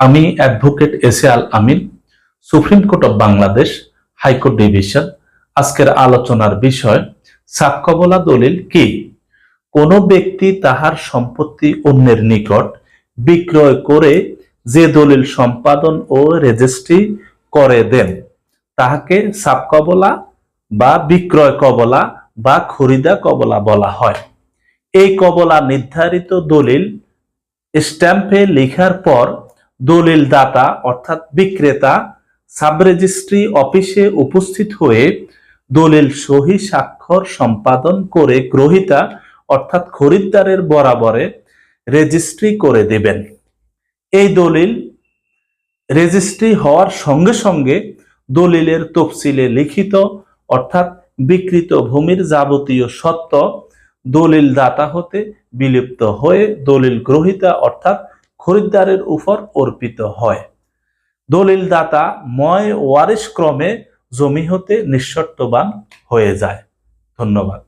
আমি Amin, supreme court of Bangladesh, high court division. আজকের আলোচনার বিষয় সাবকবলা দলিল কি? কোন ব্যক্তি তাহার সম্পত্তি অন্যের নিকট বিক্রয় করে যে দলিল সম্পাদন ও রেজিস্ট্রি করে দেন, তাহাকে সাবকবলা বা বিক্রয় কবলা বা খরিদা কবলা বলা হয়। এই কবলা নির্ধারিত দলিল স্ট্যাম্পে লেখার পর দলিল দাতা অর্থাৎ বিক্রেতা সাব রেজিস্ট্রি অফিসে উপস্থিত হয়ে দলিল সহি স্বাক্ষর সম্পাদন করে গ্রহিতা অর্থাৎ খরিদ্দারের বরাবরে রেজিস্ট্রি করে দেবেন। এই দলিল রেজিস্ট্রি হওয়ার সঙ্গে সঙ্গে দলিলের তফসিলে লিখিত অর্থাৎ বিকৃত ভূমির যাবতীয় সত্য দলিল দাতা হতে বিলুপ্ত হয়ে দলিল গ্রহিতা অর্থাৎ খরিদ্দারের উপর অর্পিত হয়। দলিল দাতা ময় ওয়ারিশ ক্রমে জমি হতে নিঃশর্তবান হয়ে যায়। ধন্যবাদ।